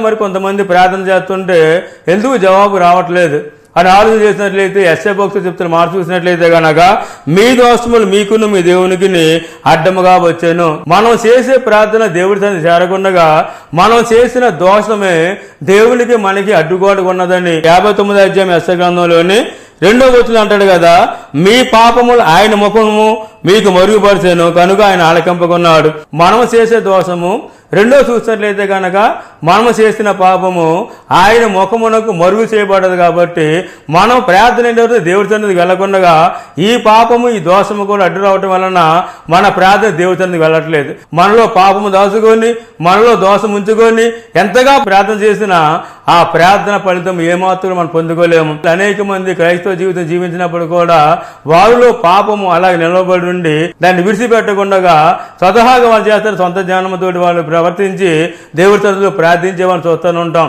మరి కొంతమంది ప్రార్థన చేస్తుంటే ఎందుకు జవాబు రావట్లేదు? అని ఆలోచన చేసినట్లయితే ఎస్ఏ భక్తులు చెప్తున్న మార్పు చూసినట్లయితే గనక మీ దోషములు మీకును మీ దేవునికి అడ్డముగా వచ్చాను. మనం చేసే ప్రార్థన దేవుడి తన చేరకుండగా మనం చేసిన దోషమే దేవునికి మనకి అడ్డుగోడగా ఉన్నదని యాభై తొమ్మిది అధ్యాయం ఎస్ఏ గ్రంథంలోని రెండో వచ్చిన అంటాడు కదా మీ పాపములు ఆయన ముఖము మీకు మరుగుపరిచాను కనుక ఆయన ఆలకింపకున్నాడు మనం చేసే దోషము రెండో చూసినట్లయితే కనుక మనము చేసిన పాపము ఆయన ముఖమునకు మరుగు చేయబడదు కాబట్టి మనం ప్రార్థన ఏంటంటే దేవుడి సన్నిధికి వెళ్ళకుండగా ఈ పాపము ఈ దోషము కూడా అడ్డు రావటం వలన మన ప్రార్థన దేవుడి సన్నిధికి వెళ్ళట్లేదు. మనలో పాపము దాచుకొని మనలో దోషం ఉంచుకొని ఎంతగా ప్రార్థన చేసినా ఆ ప్రార్థన ఫలితం ఏమాత్రం మనం పొందుకోలేము. అనేక మంది క్రైస్తవ జీవితం జీవించినప్పుడు కూడా వారిలో పాపము అలాగే నిలవబడి ఉండి దాన్ని విడిచిపెట్టకుండా స్వతహాగా వాళ్ళు చేస్తారు సొంత జ్ఞానంతో వాళ్ళు ప్రవర్తించి దేవుడి సన్నిధిలో ప్రార్థించే చూస్తూనే ఉంటాం.